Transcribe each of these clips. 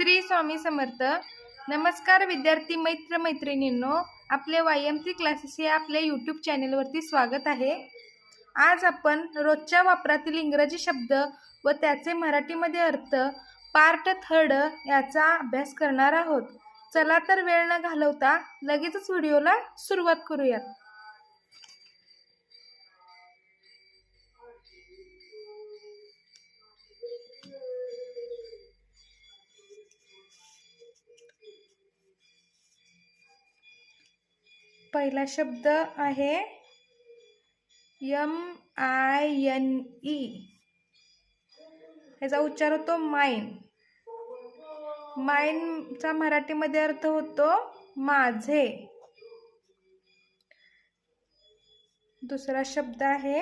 श्री स्वामी समर्थ. नमस्कार विद्यार्थी मैत्र मैत्रिणींनो आपले वाय एम सी क्लासेस हे आपल्या यूट्यूब चॅनेलवरती स्वागत आहे. आज आपण रोजच्या वापरातील इंग्रजी शब्द व त्याचे मराठीमध्ये अर्थ पार्ट थर्ड याचा अभ्यास करणार आहोत. चला तर वेळ न घालवता लगेचच व्हिडिओला सुरुवात करूयात. पहिला शब्द आहे यम आय एन ई. याचा उच्चार होतो माइन माइनचा मराठीमध्ये अर्थ होतो माझे. दुसरा शब्द आहे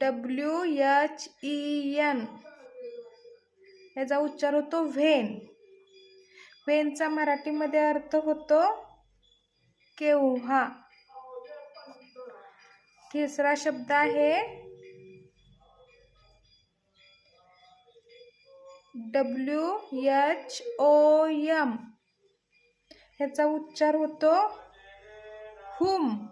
डब्ल्यू एच ई एन. याचा उच्चार होतो व्हेन. वेनचा मराठीमध्ये अर्थ होतो केव्हा तिसरा शब्द आहे डब्ल्यू एच ओ यम ह्याचा उच्चार होतो हुम.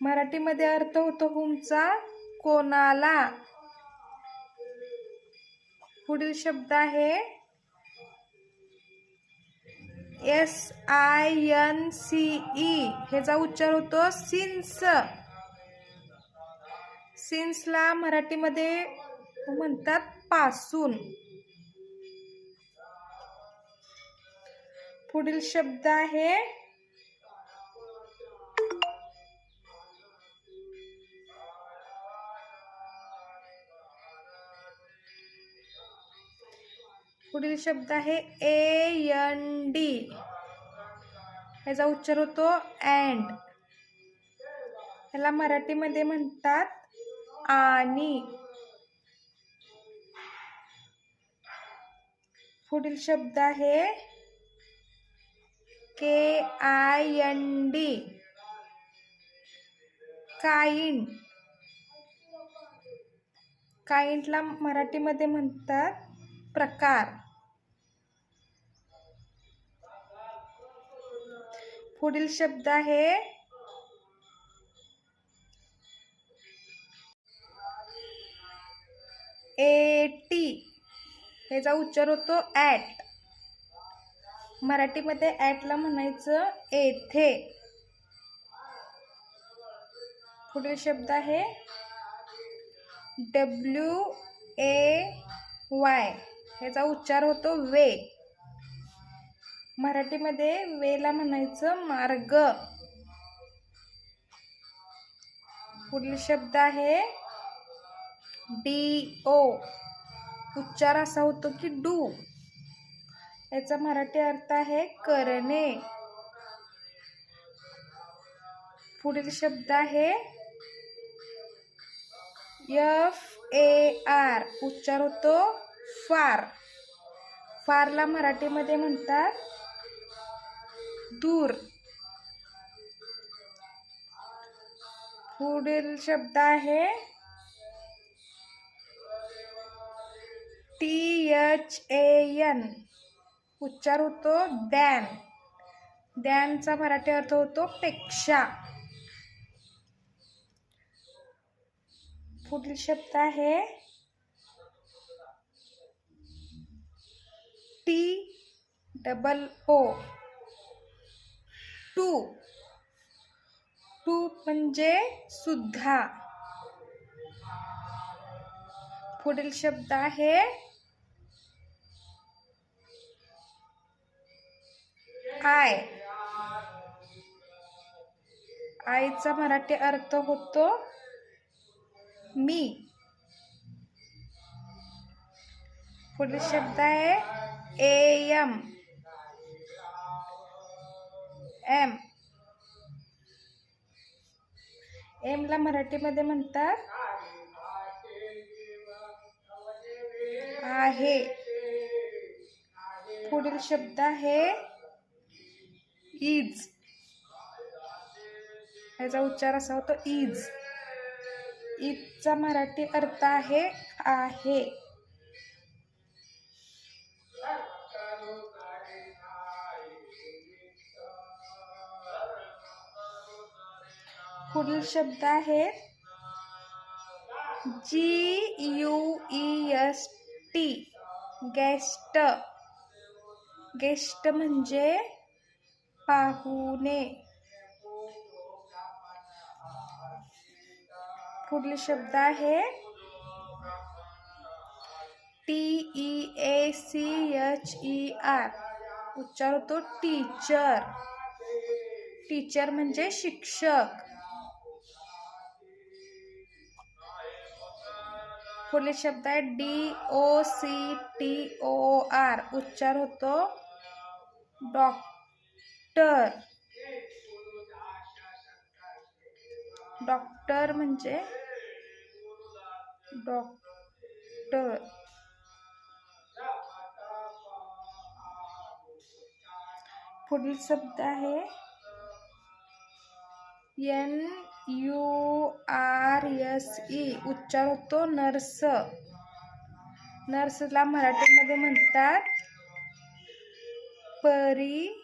मराठीमध्ये अर्थ होतो हुमचा कोणाला. पुढील शब्द आहे S I N C E ह्याचा उच्चार होतो सिन्स. सिन्सला मराठीमध्ये म्हणतात पासून. पुढील शब्द आहे पुढील शब्द आहे ए एन डी याचा उच्चार होतो अँड याला मराठीमध्ये म्हणतात आणि. पुढील शब्द आहे K I N D kind काइंडला मराठीमध्ये म्हणतात प्रकार. पुढील शब्द आहे. A T. ह्याचा उच्चार होतो ॲट. मराठीमध्ये ॲटला म्हणायचं येथे. पुढील शब्द आहे. W A Y. ह्याचा उच्चार होतो वे. मराठीमध्ये वेला म्हणायचं मार्ग. पुढील शब्द आहे डी ओ उच्चार असा होतो की डू. याचा मराठी अर्थ आहे करणे. पुढील शब्द आहे एफ ए आर. उच्चार होतो फार. फारला मराठीमध्ये म्हणतात दूर. पुढील शब्द आहे टी एच ए एन उच्चार होतो दॅन. दॅनचा मराठी अर्थ होतो पेक्षा. पुढील शब्द आहे T double O too. Too म्हणजे सुद्धा. पुढील शब्द आहे आय. आईचा मराठी अर्थ होतो मी. पुढील शब्द आहे ए एम एम एमला मराठीमध्ये म्हणतात आहे. पुढील शब्द आहे इज याचा उच्चार असा होतो इज ईदचा मराठी अर्थ आहे आहे. पुढील शब्द आहे G U E S T guest guest म्हणजे पाहुणे. पुढील शब्द आहे T E A C H E R उच्चार होतो टीचर टीचर म्हणजे शिक्षक. पुढील शब्द आहे D O C T O R उच्चार होतो डॉक्टर। Doctor doctor. पुढील शब्द आहे N U R S E उच्चार होतो नर्स. नर्सला मराठीमध्ये म्हणतात परिचारिका.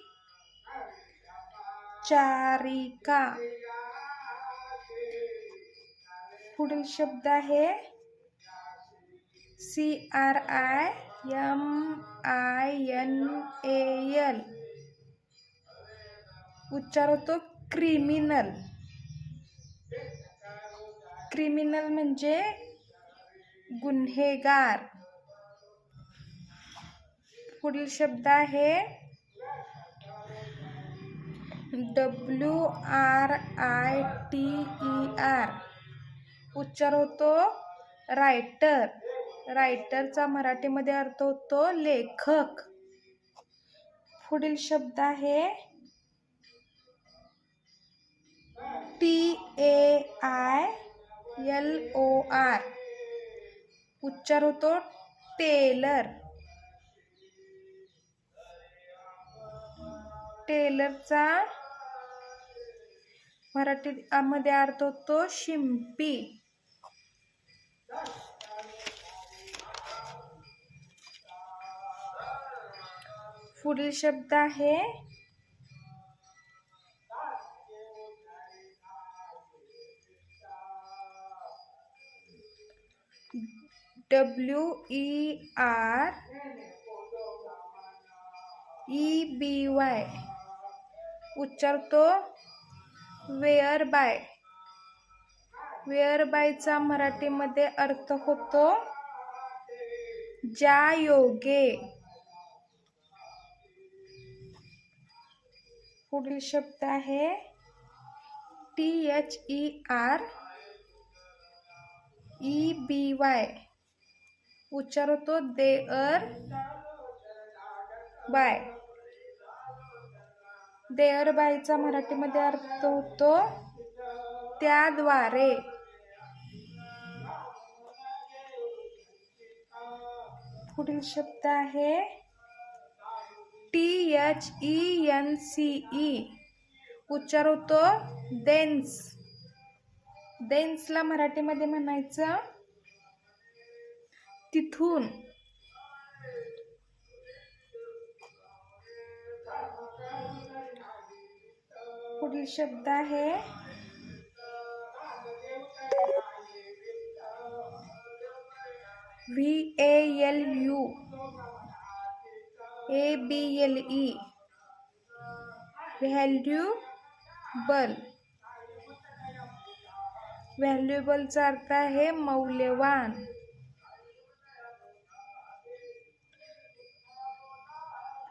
पुढील शब्द आहे C R I M I N A L. उच्चार होतो क्रिमिनल. क्रिमिनल म्हणजे गुन्हेगार. पुढील शब्द आहे W R I T E R. उच्चार होतो रायटर. रायटरचा मराठीमध्ये अर्थ होतो लेखक. पुढील शब्द आहे T A I L O R उच्चार होतो टेलर टेलरचा मराठीमध्ये अर्थ होतो शिंपी. पुढील शब्द आहे W E R E B Y उच्चारतो whereby. वेअर बायचा मराठीमध्ये अर्थ होतो ज्या योगे. पुढील शब्द आहे T H E R E B Y उच्चार होतो देअर बाय. देअर बायचा मराठीमध्ये अर्थ होतो त्याद्वारे. पुढील शब्द आहे T H E N C E. उच्चार होतो देन्स. देन्सला मराठीमध्ये म्हणायचं तिथून. पुढील शब्द आहे. V A L U A B L E valuable व्हॅल्युबलचा अर्थ आहे मौल्यवान.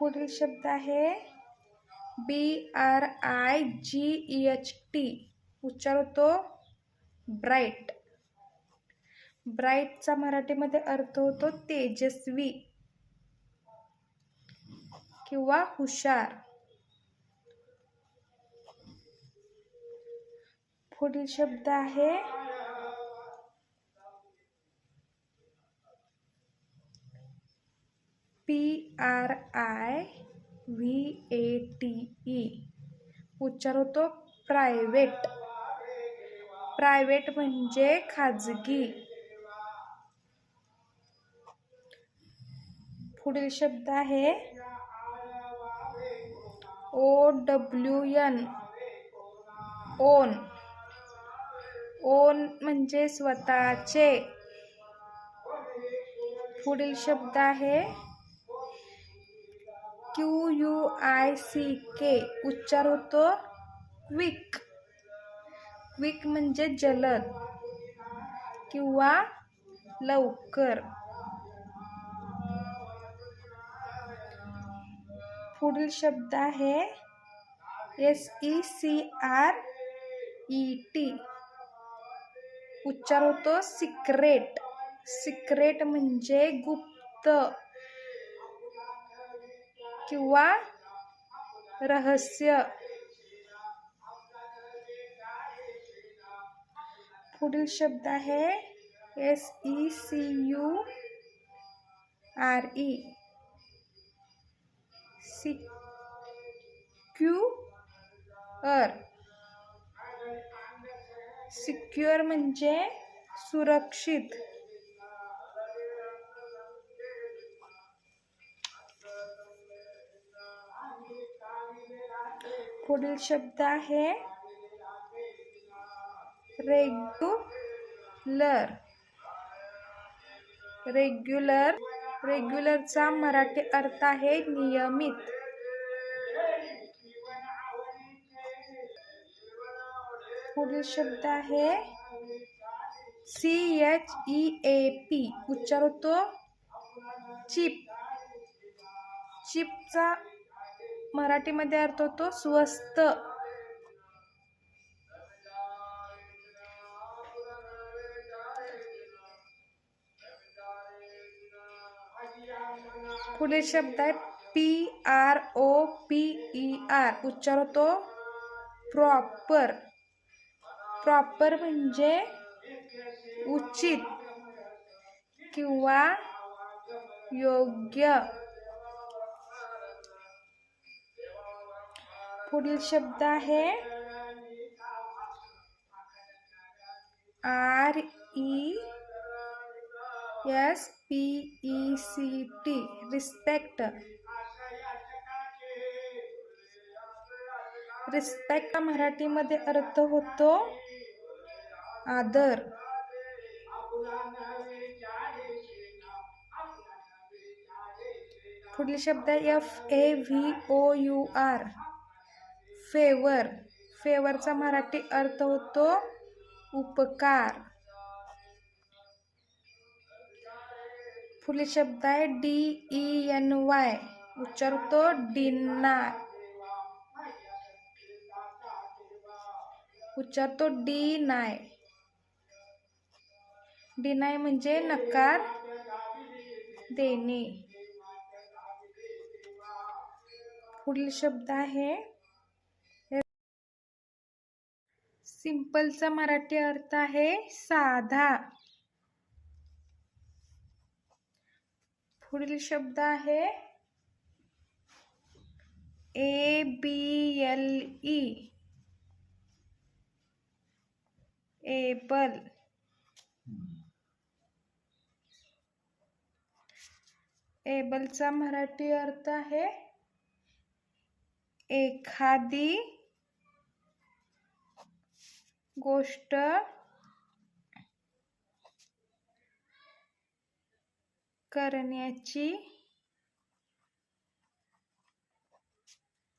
पुढील शब्द आहे. B R I G H T T उच्चार होतो ब्राईट. ब्राईटचा मराठीमध्ये अर्थ होतो तेजस्वी किंवा हुशार. पुढील शब्द आहे P R I V A T E उच्चार होतो प्रायव्हेट प्रायव्हेट म्हणजे खाजगी. पुढील शब्द आहे O W N own. Own म्हणजे स्वतःचे. पुढील शब्द आहे Q U I C K उच्चार होतो क्विक क्विक म्हणजे जलद किंवा लवकर. पुढील शब्द आहे S E C R E T उच्चार होतो सिक्रेट सिक्रेट म्हणजे गुप्त. किंवा रहस्य? शब्द आहे S E C U R E secure secure म्हणजे सुरक्षित. पुढील शब्द आहे रेग्युलर रेग्युलर रेग्युलरचा मराठी अर्थ आहे नियमित. पुढील शब्द आहे C H E A P. उच्चार होतो चिप. चिपचा मराठीमध्ये अर्थ होतो स्वस्त पुढील शब्द आहे P R O P E R उच्चार होतो प्रॉपर प्रॉपर म्हणजे उचित किंवा योग्य. पुढील शब्द आहे R E S P E C T, respect. Respect का मराठी मराठीमध्ये अर्थ होतो आदर. पुढील शब्द F A V O U R favour. फेवरचा Marathi अर्थ होतो उपकार. पुढील शब्द आहे डी ई एन वाय उच्चारतो डिनार उच्चारतो डी नाय डिनाय म्हणजे नकार देणे. पुढील शब्द आहे सिंपलचा मराठी अर्थ आहे साधा. पुढील शब्द आहे A B L E able एबलचा Marathi अर्थ आहे एखादी गोष्ट करण्याची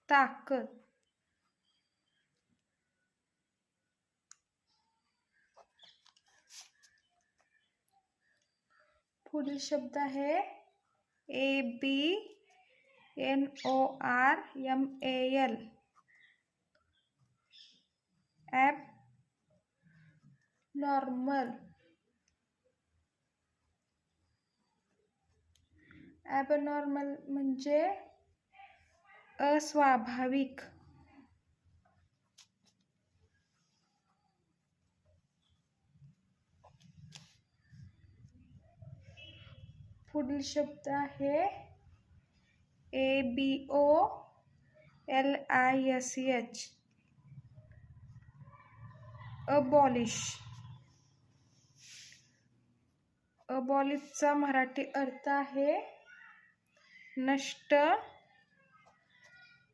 ताकद. पुढील शब्द आहे A B N O R M A L abnormal abnormal म्हणजे अस्वाभाविक. पुढील शब्द आहे A B O L I S H abolish अबॉलिशचा Marathi अर्थ आहे नष्ट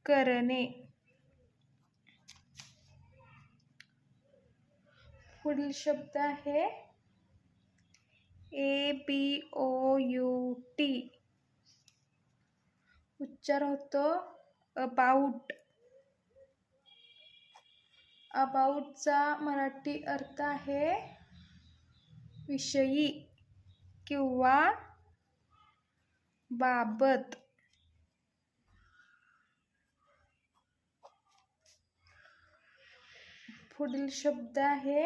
करणे. पुढील शब्द आहे A B O U T. उच्चार होतो अबाउट अबाउटचा मराठी अर्थ आहे विषयी. किंवा बाबत. पुढील शब्द आहे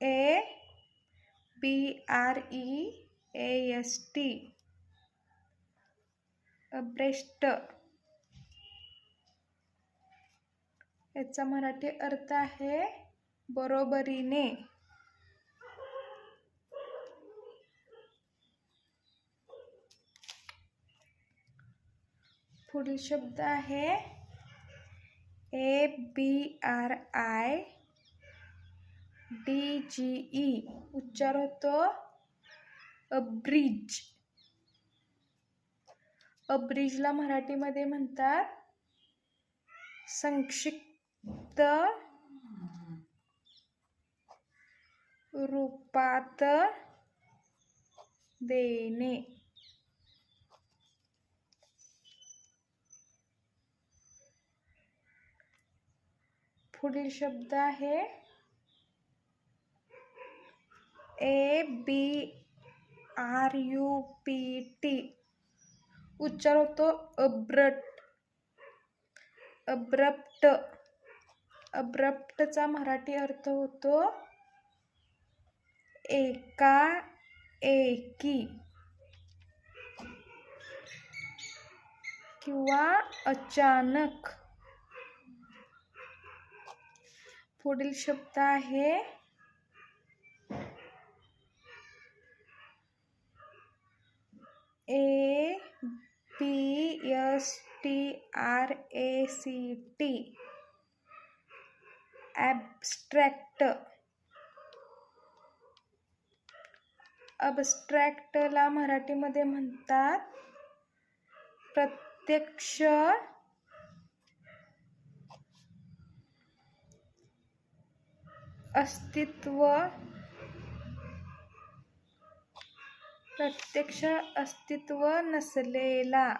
A B R E A S T. Breast याचा मराठी अर्थ आहे बरोबरीने. पुढील शब्द आहे A B R I D G E उच्चार होतो अब्रिज अब्रिजला मराठीमध्ये म्हणतात संक्षिप्त रूपात देणे. पुढील शब्द आहे A B R U P T. उच्चार होतो अब्रट अब्रप्ट. अब्रप्टचा मराठी अर्थ होतो एका, एकी. किंवा अचानक. पुढील शब्द आहे A P S, T, R, A, C, T. Abstract अबस्ट्रॅक्टला मराठीमध्ये म्हणतात प्रत्यक्ष अस्तित्व प्रत्यक्ष अस्तित्व नसलेला.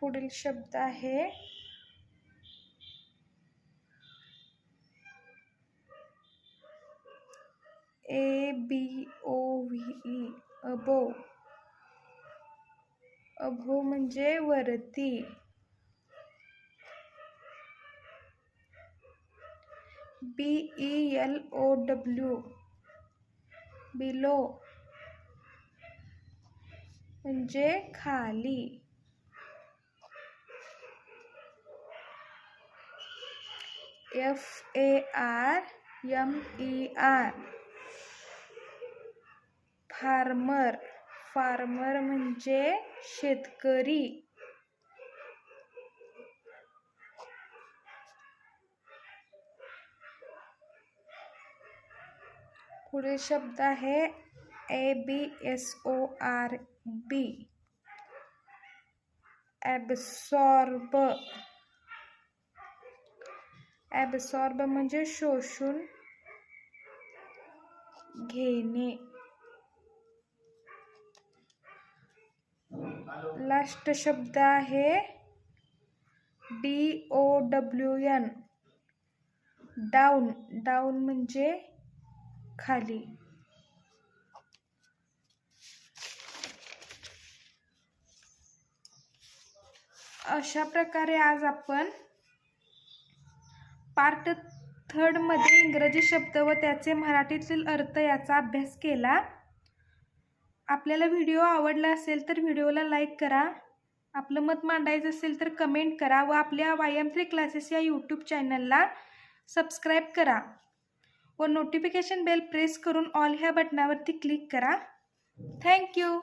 पुढील शब्द आहे A B O V E above. Above म्हणजे वरती. B E L O W below म्हणजे खाली. F A R M E R farmer. Farmer म्हणजे पुढील शब्द आहे A B S O R B absorb absorb म्हणजे शोषून घेणे. लास्ट शब्द आहे D O W N down down म्हणजे खाली. अशा प्रकारे आज आपण पार्ट थर्डमध्ये इंग्रजी शब्द व त्याचे मराठीतील अर्थ याचा अभ्यास केला. आपल्याला व्हिडिओ आवडला असेल तर व्हिडिओला लाईक करा. आपलं मत मांडायचं असेल तर कमेंट करा व आपल्या वाय एम थ्री क्लासेस या यूट्यूब चॅनलला सबस्क्राईब करा. व नोटिफिकेशन बेल प्रेस करून ऑल ह्या बटनावरती क्लिक करा. थँक्यू